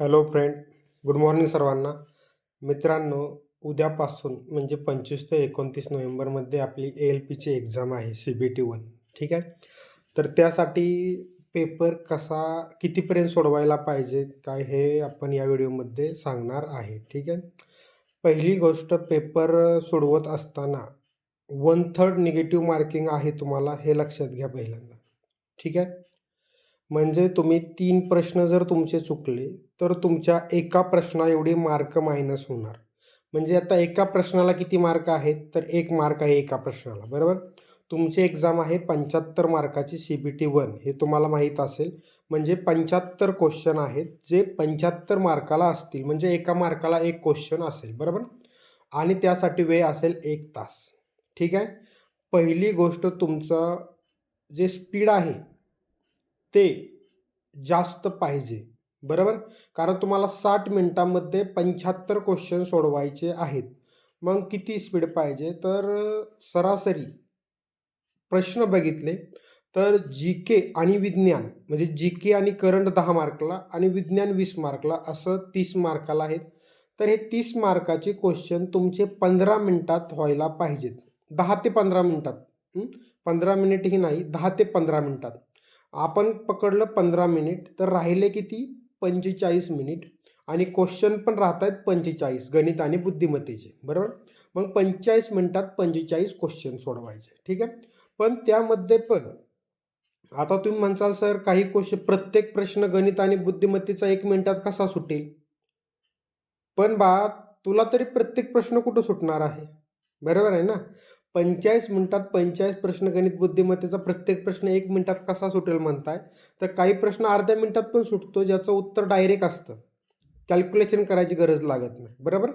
Hello friend good morning सर्वांना. मित्रांनो उद्यापासून म्हणजे पंचवीस ते एकोणतीस नोव्हेंबरमध्ये आपली ए एल पीची एक्झाम आहे सी बी टी वन ठीक आहे? तर त्यासाठी पेपर कसा कितीपर्यंत सोडवायला पाहिजे काय हे आपण या व्हिडिओमध्ये सांगणार आहे. ठीक आहे? पहिली गोष्ट पेपर सोडवत असताना वन थर्ड निगेटिव्ह मार्किंग आहे तुम्हाला हे लक्षात घ्या पहिल्यांदा. ठीक आहे? म्हणजे तुम्ही तीन प्रश्न जर तुमचे चुकले तर तुमच्या एका प्रश्ना एवढे मार्क मायनस होणार. म्हणजे आता एका प्रश्नाला किती मार्क आहेत तर एक मार्क आहे एका प्रश्नाला बरोबर? तुमची एक्झाम आहे पंच्याहत्तर मार्काची सी बी टी वन हे तुम्हाला माहीत असेल. म्हणजे पंच्याहत्तर क्वेश्चन आहेत जे पंच्याहत्तर मार्काला असतील म्हणजे एका मार्काला एक क्वेश्चन असेल बरोबर? आणि त्यासाठी वेळ असेल एक तास. ठीक आहे? पहिली गोष्ट तुमचं जे स्पीड आहे ते जास्त पाहिजे. बरोबर? कारण तुम्हाला साठ मिनटामध्ये पंच्याहत्तर क्वेश्चन सोडवायचे आहेत. मग किती स्पीड पाहिजे? तर सरासरी प्रश्न बघितले. तर जी के आणि विज्ञान म्हणजे जी के आणि करंट दहा मार्कला आणि विज्ञान वीस मार्कला असं तीस मार्काला आहेत. तर हे तीस मार्काचे क्वेश्चन तुमचे पंधरा मिनटात व्हायला पाहिजेत. दहा ते पंधरा मिनटात. पंधरा मिनिटही नाही दहा ते पंधरा मिनटात. आपण पकडलं पंधरा मिनिट तर राहिले किती? पंचेचाळीस मिनिट. आणि क्वेश्चन पण राहत आहेत पंचेचाळीस गणित आणि बुद्धिमत्तेचे. बरोबर? मग पंचेचाळीस मिनिटात पंचेचाळीस क्वेश्चन सोडवायचे. ठीक आहे? पण त्यामध्ये पण आता तुम्ही म्हणसाल सर काही क्वेश्चन प्रत्येक प्रश्न गणित आणि बुद्धिमत्तेचा एक मिनिटात कसा सुटेल? पण बा तुला तरी प्रत्येक प्रश्न कुठं सुटणार आहे? बरोबर आहे ना? पंचेचाळीस मिनिटात पंचेचाळीस प्रश्न गणित बुद्धिमत्तेचा प्रत्येक प्रश्न एक मिनिटात कसा सुटेल म्हणताय? तर काही प्रश्न अर्ध्या मिनिटात पण सुटतो ज्याचं उत्तर डायरेक्ट असतं. कॅल्क्युलेशन करायची गरज लागत नाही बरोबर?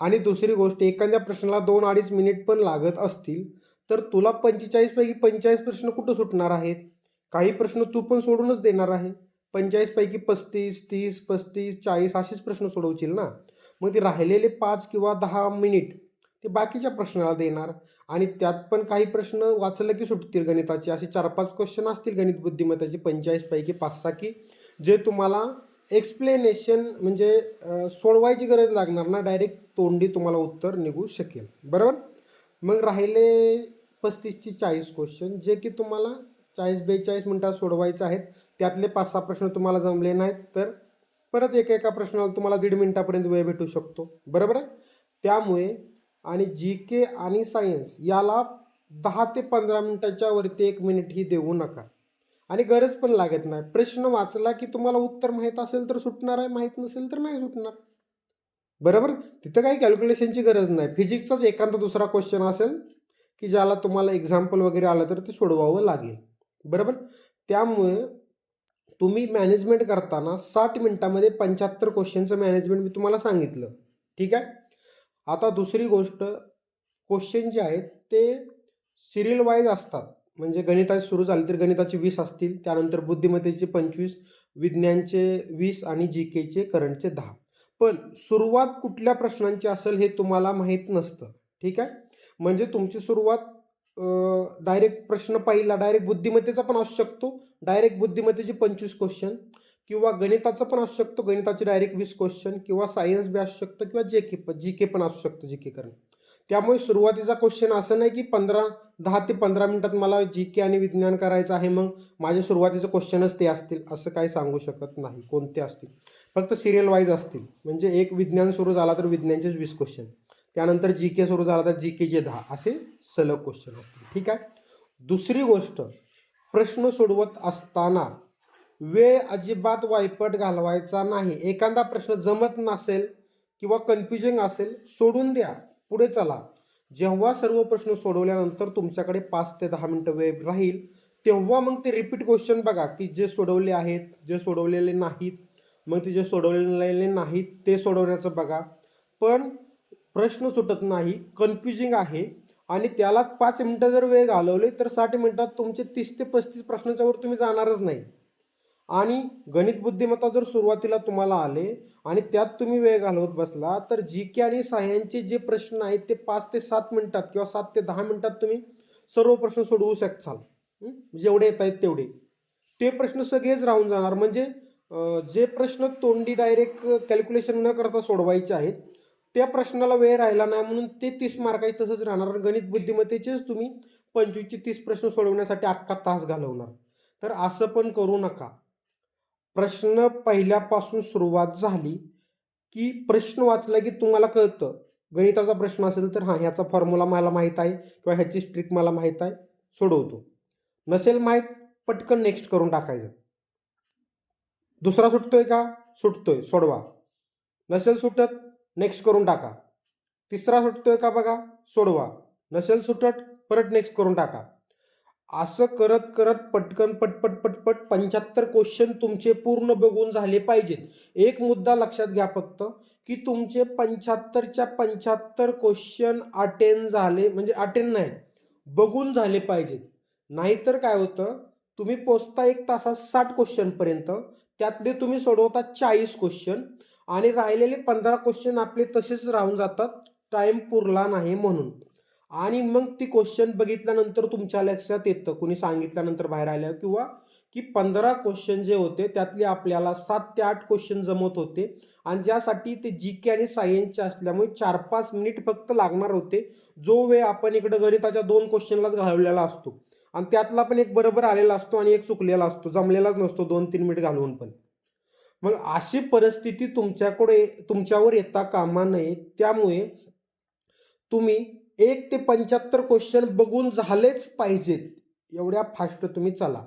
आणि दुसरी गोष्ट एखाद्या प्रश्नाला दोन अडीच मिनिट पण लागत असतील तर तुला पंचेचाळीसपैकी पंचेचाळीस प्रश्न कुठं सुटणार आहेत? काही प्रश्न तू पण सोडूनच देणार आहे. पंचेचाळीसपैकी पस्तीस तीस पस्तीस चाळीस असेच प्रश्न सोडवशील ना? मग ते राहिलेले पाच किंवा दहा मिनिट ते बाकीच्या प्रश्नाला देणार. आणि त्यात पण काही प्रश्न वाचलं की सुटतील गणिताचे. असे चार पाच क्वेश्चन असतील गणित बुद्धिमत्ताचे पंचेचाळीसपैकी पाच सहा की जे तुम्हाला एक्सप्लेनेशन म्हणजे सोडवायची गरज लागणार ना डायरेक्ट तोंडी तुम्हाला उत्तर निघू शकेल. बरोबर? मग राहिले पस्तीसची चाळीस क्वेश्चन जे की तुम्हाला चाळीस बेचाळीस मिनटात सोडवायचे आहेत. त्यातले पाच सहा प्रश्न तुम्हाला जमले नाहीत तर परत एका एका प्रश्नाला तुम्हाला दीड मिनटापर्यंत वेळ भेटू शकतो. बरोबर आहे? त्यामुळे आणि जी के आणि सायन्स याला दहा ते पंधरा मिनटाच्या वरती एक मिनिट ही देऊ नका. आणि गरज पण लागत नाही. प्रश्न वाचला की तुम्हाला उत्तर माहीत असेल तर सुटणार आहे माहीत नसेल तर नाही सुटणार. बरोबर? तिथं काही कॅल्क्युलेशनची गरज नाही. फिजिक्सचाच एखादा दुसरा क्वेश्चन असेल की ज्याला तुम्हाला एक्झाम्पल वगैरे आलं तर ते सोडवावं लागेल. बरोबर? त्यामुळे तुम्ही मॅनेजमेंट करताना साठ मिनटामध्ये पंच्याहत्तर क्वेश्चनचं मॅनेजमेंट मी तुम्हाला सांगितलं. ठीक आहे? आता दुसरी गोष्ट क्वेश्चन जे आहेत ते सिरियल वाईज असतात. म्हणजे गणिताचे सुरू झाले तर गणिताचे वीस असतील त्यानंतर बुद्धिमत्तेचे पंचवीस विज्ञानचे वीस आणि जी केचे करंटचे दहा. पण सुरुवात कुठल्या प्रश्नांची असेल हे तुम्हाला माहीत नसतं ठीक आहे? म्हणजे तुमची सुरुवात डायरेक्ट प्रश्न पहिला डायरेक्ट बुद्धिमत्तेचा पण असू शकतो. डायरेक्ट बुद्धिमत्तेचे पंचवीस क्वेश्चन किंवा गणिताचं पण असू शकतो गणिताचे डायरेक्ट वीस क्वेश्चन किंवा सायन्स बी असू शकतं किंवा जे के जी के पण असू शकतो जी के करण. त्यामुळे सुरुवातीचा क्वेश्चन असं नाही की पंधरा दहा ते पंधरा मिनटात मला जी के आणि विज्ञान करायचं आहे मग माझे सुरुवातीचं क्वेश्चनच ते असतील असं काही सांगू शकत नाही कोणते असतील. फक्त सिरियल वाईज असतील. म्हणजे एक विज्ञान सुरू झाला तर विज्ञानचेच वीस क्वेश्चन त्यानंतर जी के सुरू झाला तर जी केचे दहा असे सलग क्वेश्चन असतील. ठीक आहे? दुसरी गोष्ट प्रश्न सोडवत असताना वेळ अजिबात वायपट घालवायचा नाही. एखादा प्रश्न जमत नसेल किंवा कन्फ्युजिंग असेल सोडून द्या. पुढे चला. जेव्हा सर्व प्रश्न सोडवल्यानंतर तुमच्याकडे पाच ते दहा मिनटं वेळ राहील तेव्हा मग ते रिपीट क्वेश्चन बघा की जे सोडवले आहेत जे सोडवलेले नाहीत मग ते जे सोडवलेले नाहीत ते सोडवण्याचं बघा. पण प्रश्न सुटत नाही कन्फ्युजिंग आहे आणि त्याला पाच मिनटं जर वेळ घालवले तर साठ मिनटात तुमचे तीस ते पस्तीस प्रश्नाच्यावर तुम्ही जाणारच नाही. आणि गणित बुद्धिमत्ता जर सुरुवातीला तुम्हाला आले आणि त्यात तुम्ही वेळ घालवत बसला तर जी के आणि साह्यांचे जे प्रश्न आहेत ते पाच ते सात मिनिटात किंवा सात ते दहा मिनिटात तुम्ही सर्व प्रश्न सोडवू शकचाल जेवढे म्हणजे येत आहेत तेवढे. ते प्रश्न सगळेच राहून जाणार. म्हणजे जे प्रश्न तोंडी डायरेक्ट कॅल्क्युलेशन न करता सोडवायचे आहेत त्या प्रश्नाला वेळ राहिला नाही म्हणून ते तीस मार्काचे तसंच राहणार. गणित बुद्धिमत्तेचेच तुम्ही पंचवीसचे तीस प्रश्न सोडवण्यासाठी अख्खा तास घालवणार. तर असं पण करू नका. प्रश्न पहिल्यापासून सुरुवात झाली की प्रश्न वाचला की तुम्हाला कळतं. गणिताचा प्रश्न असेल तर हां ह्याचा फॉर्म्युला मला माहीत आहे किंवा ह्याची स्ट्रिक मला माहीत आहे सोडवतो. नसेल माहीत पटकन नेक्स्ट करून टाकायचं. दुसरा सुटतोय का? सुटतोय सोडवा. नसेल सुटत नेक्स्ट करून टाका. तिसरा सुटतोय का बघा? सोडवा. नसेल सुटत परत नेक्स्ट करून टाका. असं करत करत पटकन पटपट पटपट पंच्याहत्तर क्वेश्चन तुमचे पूर्ण बघून झाले पाहिजेत. एक मुद्दा लक्षात घ्या फक्त की तुमचे पंच्याहत्तरच्या पंच्याहत्तर क्वेश्चन अटेंड झाले म्हणजे अटेंड नाही बघून झाले पाहिजेत. नाहीतर काय होतं तुम्ही पोचता एक तासात साठ क्वेश्चनपर्यंत त्यातले तुम्ही सोडवता चाळीस क्वेश्चन आणि राहिलेले पंधरा क्वेश्चन आपले तसेच राहून जातात टाईम पुरला नाही म्हणून. आणि मग ती क्वेश्चन बघितल्यानंतर तुमच्या लक्षात येतं. कुणी सांगितल्यानंतर बाहेर आल्यावर किंवा की पंधरा क्वेश्चन जे होते त्यातले आपल्याला सात ते आठ क्वेश्चन जमत होते. आणि ज्यासाठी ते जी के आणि सायन्सचे असल्यामुळे चार पाच मिनिट फक्त लागणार होते. जो वेळ आपण इकडं गणिताच्या दोन क्वेश्चनलाच घालवलेला असतो. आणि त्यातला पण एक बरोबर आलेला असतो आणि एक चुकलेला असतो. जमलेलाच नसतो दोन तीन मिनिट घालवून पण. मग अशी परिस्थिती तुमच्याकडे तुमच्यावर येता कामा नये. त्यामुळे तुम्ही एक ते पंच्याहत्तर क्वेश्चन बघून झालेच पाहिजेत. एवढ्या फास्ट तुम्ही चला.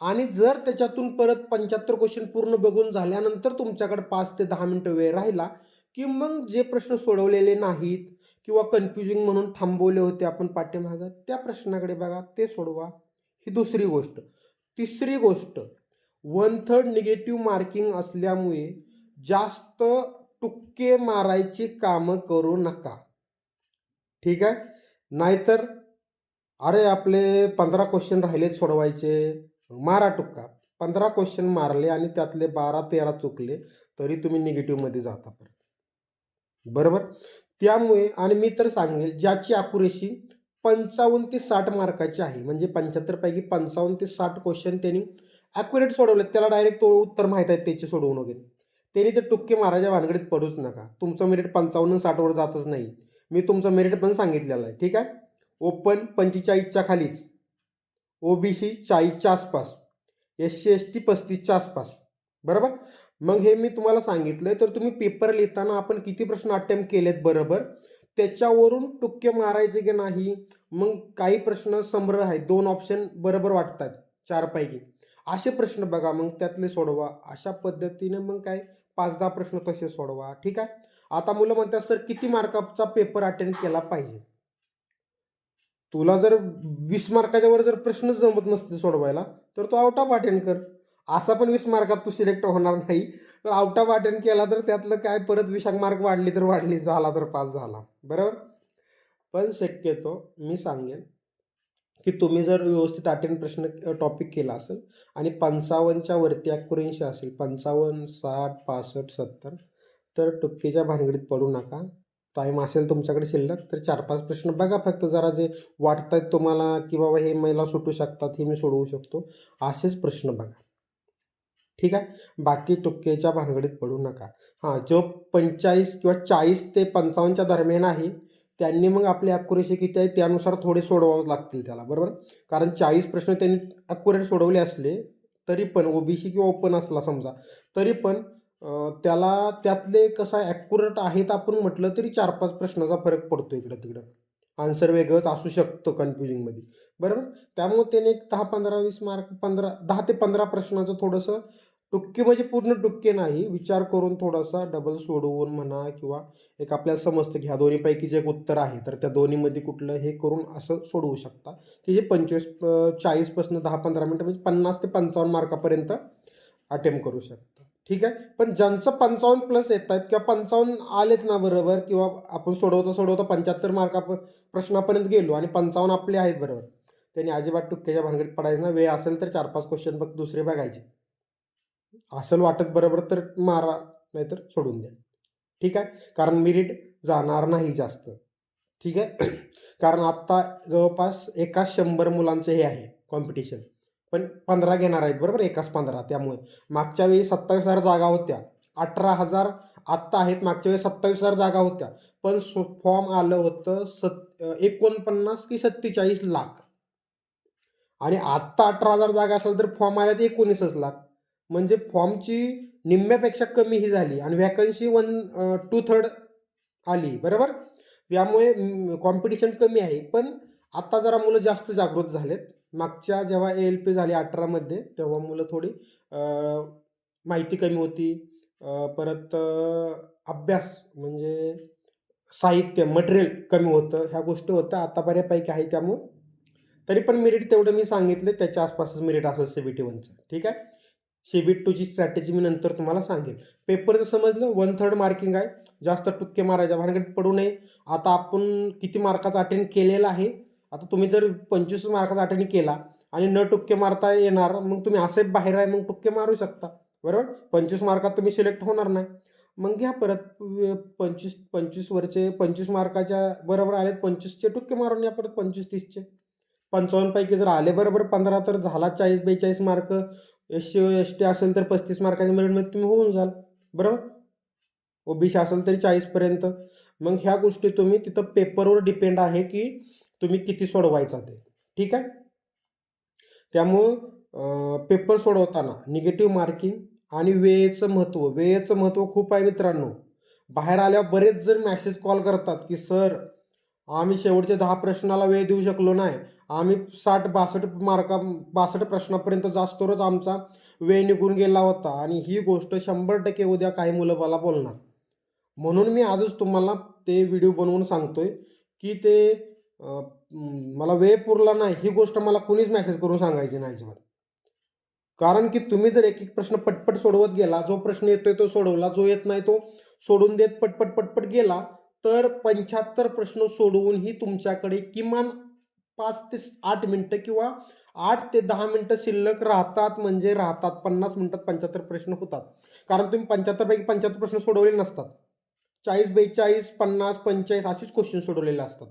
आणि जर त्याच्यातून परत पंच्याहत्तर क्वेश्चन पूर्ण बघून झाल्यानंतर तुमच्याकडे पाच ते दहा मिनटं वेळ राहिला की मग जे प्रश्न सोडवलेले नाहीत किंवा कन्फ्युजिंग म्हणून थांबवले होते आपण पाठीमागं त्या प्रश्नाकडे बघा ते सोडवा. ही दुसरी गोष्ट. तिसरी गोष्ट वन थर्ड निगेटिव्ह मार्किंग असल्यामुळे जास्त टुक्के मारायची कामं करू नका. ठीक आहे? नाहीतर अरे आपले पंधरा क्वेश्चन राहिले सोडवायचे. मारा टुक्का. पंधरा क्वेश्चन मारले आणि त्यातले बारा तेरा चुकले तरी तुम्ही निगेटिव्हमध्ये जाता परत. बरोबर? त्यामुळे आणि मी तर सांगेल ज्याची अकुरेशी पंचावन्न ते साठ मार्काची आहे म्हणजे पंच्याहत्तरपैकी पंचावन्न ते साठ क्वेश्चन त्यांनी ॲक्युरेट सोडवलेत. त्याला डायरेक्ट तो उत्तर माहीत आहेत त्याचे सोडवून वगैरे. त्यांनी ते टुक्के मारायच्या भानगडीत पडूच नका. तुमचं मेरिट पंचावन्न साठवर जातच नाही. मी तुमचं मेरिट पण सांगितलेलं आहे ठीक आहे? ओपन पंचेचाळीसच्या खालीच. ओ बी सी चाळीसच्या आसपास. एस सी एस टी पस्तीसच्या आसपास. बरोबर? मग हे मी तुम्हाला सांगितलं तर तुम्ही पेपर लिहिताना आपण किती प्रश्न अटेम्प्ट केलेत बरोबर? त्याच्यावरून टुक्के मारायचे की नाही? मग काही प्रश्न समर आहेत दोन ऑप्शन बरोबर वाटतात चारपैकी. असे प्रश्न बघा मग त्यातले सोडवा. अशा पद्धतीने मग काय? पाच दहा प्रश्न तसे सोडवा? ठीक आहे? आता मुलं म्हणतात सर किती मार्काचा पेपर अटेंड केला पाहिजे? तुला जर वीस मार्काच्या वर जर प्रश्नच जमत नसते सोडवायला तर तू आउट ऑफ अटेंड कर. असा पण वीस मार्कात तू सिलेक्ट होणार नाही. तर आउट ऑफ अटेंड केला तर त्यातलं काय परत विशाख मार्क वाढली तर वाढली झाला तर पास झाला. बरोबर? पण शक्यतो मी सांगेन की तुम्ही जर व्यवस्थित अटेंड प्रश्न टॉपिक केला असेल आणि पंचावन्नच्या वरती ॲक्युरेन्सी असेल पंचावन्न साठ पासष्ट सत्तर तर टुक्केच्या भानगडीत पडू नका. टाईम असेल तुमच्याकडे शिल्लक तर चार पाच प्रश्न बघा फक्त जरा जे वाटत आहेत तुम्हाला की बाबा हे मला सुटू शकतात हे मी सोडवू शकतो असेच प्रश्न बघा. ठीक आहे? बाकी टुक्केच्या भानगडीत पडू नका. हां जो पंचाळीस किंवा चाळीस ते पंचावन्नच्या दरम्यान आहे त्यांनी मग आपली ॲक्युरेसी किती आहे त्यानुसार थोडे सोडवावं लागतील त्याला बरोबर? कारण चाळीस प्रश्न त्यांनी ॲक्युरेट सोडवले असले तरी पण ओ बी सी किंवा ओपन असला समजा तरी पण त्याला त्यातले कसं आहे ॲक्युरेट आहेत आपण म्हटलं तरी चार पाच प्रश्नाचा फरक पडतो इकडं तिकडं आन्सर वेगळंच असू शकतं कन्फ्युजिंगमध्ये बरोबर? त्यामुळे त्याने एक दहा पंधरा वीस मार्क पंधरा दहा ते पंधरा प्रश्नाचं थोडंसं टुक्के म्हणजे पूर्ण टुक्के नाही विचार करून थोडासा डबल सोडवून म्हणा किंवा एक आपल्याला समजतं की ह्या दोन्हीपैकी जे एक उत्तर आहे तर त्या दोन्हीमध्ये कुठलं हे करून असं सोडवू शकता. की जे पंचवीस चाळीसपासून दहा पंधरा मिनटं म्हणजे पन्नास ते पंचावन्न मार्कापर्यंत अटेम्प्ट करू शकता. ठीक आहे? पण ज्यांचं पंचावन्न प्लस येत आहेत किंवा पंचावन्न आलेत ना बरोबर किंवा आपण सोडवता सोडवता पंच्याहत्तर मार्का प्रश्नापर्यंत गेलो आणि पंचावन्न आपले आहेत बरोबर. त्यांनी अजिबात टुक्क्याच्या भानगडीत पडायचं ना वेळ असेल तर चार पाच क्वेश्चन बघ दुसरे बघायचे. असेल वाटत बरोबर तर मारा नाहीतर सोडून द्या. ठीक आहे? कारण मिरिट जाणार नाही जास्त. ठीक आहे? कारण आत्ता जवळपास एकाच शंभर मुलांचं हे आहे कॉम्पिटिशन पण पंधरा घेणार आहेत बरोबर? एकाच पंधरा. त्यामुळे मागच्या वेळी सत्तावीस हजार जागा होत्या. अठरा हजार आत्ता आहेत मागच्या वेळी सत्तावीस हजार जागा होत्या. पण सो फॉर्म आलं होतं सत् एकोणपन्नास की सत्तेचाळीस लाख. आणि आत्ता अठरा हजार जागा असेल तर फॉर्म आल्या तर एकोणीसच लाख. म्हणजे फॉर्मची निम्म्यापेक्षा कमी ही झाली आणि वॅकन्सी वन टू थर्ड आली बरोबर? यामुळे कॉम्पिटिशन कमी आहे. पण आत्ता जरा मुलं जास्त जागृत झालेत. मागच्या जेव्हा ए एल पी झाली अठरामध्ये तेव्हा मुलं थोडी माहिती कमी होती. परत अभ्यास म्हणजे साहित्य मटेरियल कमी होतं. ह्या गोष्टी होत्या. आता बऱ्यापैकी आहे त्यामुळं. तरी पण मेरिट तेवढं मी सांगितलं त्याच्या आसपासच मेरिट असेल सी बी टी वनचं ठीक आहे? सी बी टूची स्ट्रॅटेजी मी नंतर तुम्हाला सांगेन. पेपरचं समजलं वन थर्ड मार्किंग आहे. जास्त टुक्के मारायच्या भानगडीत पडू नये. आता आपण किती मार्काचा अटेंड केलेला आहे? आता तुम्ही जर पंचवीस मार्काचा अटेंड केला आणि न टुक्के मारता येणार मग तुम्ही असे बाहेर आहे मग टुक्के मारू शकता. बरोबर? पंचवीस मार्कात तुम्ही सिलेक्ट होणार नाही. मग घ्या परत पंचवीस पंचवीस वरचे पंचवीस मार्काच्या बरोबर आले पंचवीसचे टुक्के मारून या परत पंचवीस तीसचे. पंचावन्नपैकी जर आले बरोबर पंधरा तर झाला चाळीस बेचाळीस mark S C S T असेल तर पस्तीस मार्काच्या मेरिटमध्ये तुम्ही होऊन जाल. बरोबर? ओबीसी असेल तरी चाळीसपर्यंत मग ह्या गोष्टी तुम्ही तिथं पेपरवर डिपेंड आहे की तुम्ही किती सोडवायचा ते. ठीक आहे? त्यामुळं पेपर सोडवताना निगेटिव्ह मार्किंग आणि वेळेचं महत्त्व वेळेचं महत्त्व खूप आहे मित्रांनो. बाहेर आल्यावर बरेच जण मॅसेज कॉल करतात की सर आम्ही शेवटच्या दहा प्रश्नाला वेळ देऊ शकलो नाही. आम्ही साठ बासष्ट मार्का बासष्ट प्रश्नापर्यंत जास्तोरच आमचा वेळ निघून गेला होता आणि ही गोष्ट शंभर टक्के उद्या काही मुलं मला बोलणार. म्हणून मी आजच तुम्हाला ते व्हिडिओ बनवून सांगतोय की ते मला वेळ पुरला नाही ही गोष्ट मला कुणीच मेसेज करून सांगायची नाही अजिबात. कारण की तुम्ही जर एक एक प्रश्न पटपट सोडवत गेला जो प्रश्न येतोय तो सोडवला जो येत नाही तो सोडून देत पटपट पटपट गेला तर पंच्याहत्तर प्रश्न सोडवूनही तुमच्याकडे किमान पाच ते आठ मिनटं किंवा आठ ते दहा मिनटं शिल्लक राहतात म्हणजे राहतात. पन्नास मिनटात पंच्याहत्तर प्रश्न होतात. कारण तुम्ही पंच्याहत्तरपैकी पंच्याहत्तर प्रश्न सोडवले नसतात. चाळीस बेचाळीस पन्नास पंचेचाळीस असेच क्वेश्चन सोडवलेले असतात.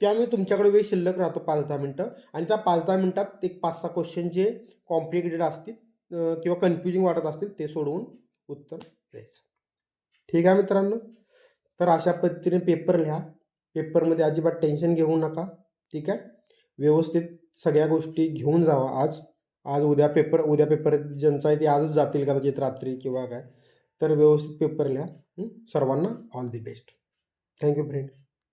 त्यामुळे तुमच्याकडे वेळ शिल्लक राहतो पाच दहा मिनटं. आणि त्या पाच दहा मिनटात एक पाच सहा क्वेश्चन जे कॉम्प्लिकेटेड असतील किंवा कन्फ्युजिंग वाटत असतील ते सोडवून उत्तर द्यायचं. ठीक आहे मित्रांनो? तर अशा पद्धतीने पेपर लिहा. पेपरमध्ये अजिबात टेन्शन घेऊ नका. ठीक आहे? व्यवस्थित सगळ्या गोष्टी घेऊन जावा आज. आज उद्या पेपर उद्या पेपर ज्यांचा आहे ते आजच जातील कदाचित म्हणजे रात्री किंवा काय? तर व्यवस्थित पेपर लिहा. सर्वांना all the best thank you friend